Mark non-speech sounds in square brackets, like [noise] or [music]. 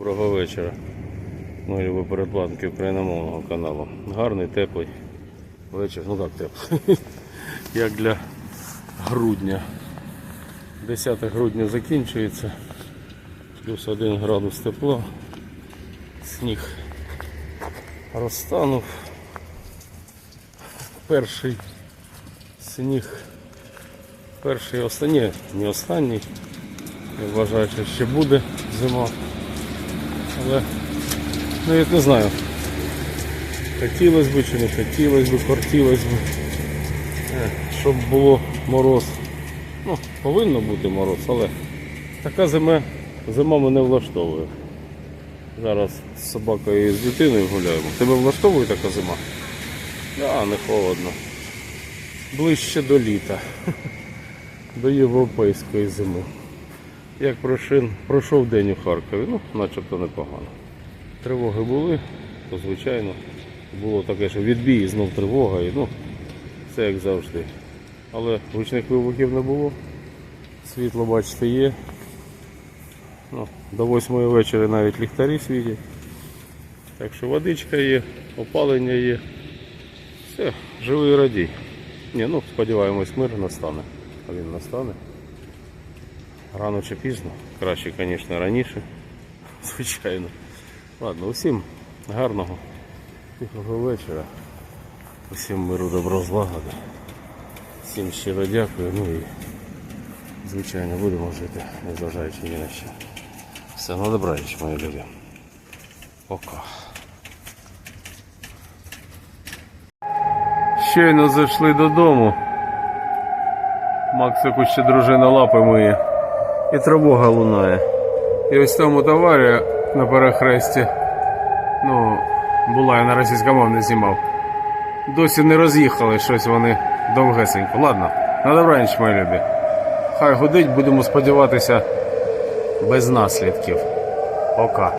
Доброго вечора. Мої любі передплатники україномовного каналу. Гарний, теплий вечір. Ну так теплий. [laughs] Як для грудня. 10 грудня закінчується. Плюс 1 градус тепла. Сніг розтанув. Перший сніг. Перший останній, не останній. Я вважаю, що ще буде зима. Але ну, я не знаю. Хотілося б чи не хотілося б, хотілося б. Е, Щоб було мороз. Ну, повинно бути мороз, але така зима, зима мене влаштовує. Зараз з собакою і з дитиною гуляємо. Тебе влаштовує така зима? Да, не холодно. Ближче до літа. [laughs] До європейської зими. Як пройшов, пройшов день у Харкові, ну, начебто непогано. Тривоги були, то звичайно. Було таке, що відбій, знов тривога, і ну, все як завжди. Але гучних вибухів не було. Світло, бачите, є. Ну, до восьмої вечора навіть ліхтарі світять. Так що водичка є, опалення є. Все, живий радій. Ні, ну, сподіваємось, мир настане. А він настане. Рано чи пізно. Краще, звісно, раніше. [laughs] Звичайно. Ладно, усім гарного, тихого вечора. Усім миру, добро, злагоди. Всім щиро дякую. Ну і звичайно будемо жити, незважаючи ні на що. Все, на добраніч, мої любі. Пока. Щойно зайшли додому. Максику ще дружина лапи миє. І тривога лунає. І ось тому товарі на перехресті. Ну, була я на російськомовний знімав. Досі не роз'їхали щось вони довгесенько. Ладно, на добраніч, мої любі. Хай гудить, будемо сподіватися без наслідків. Пока.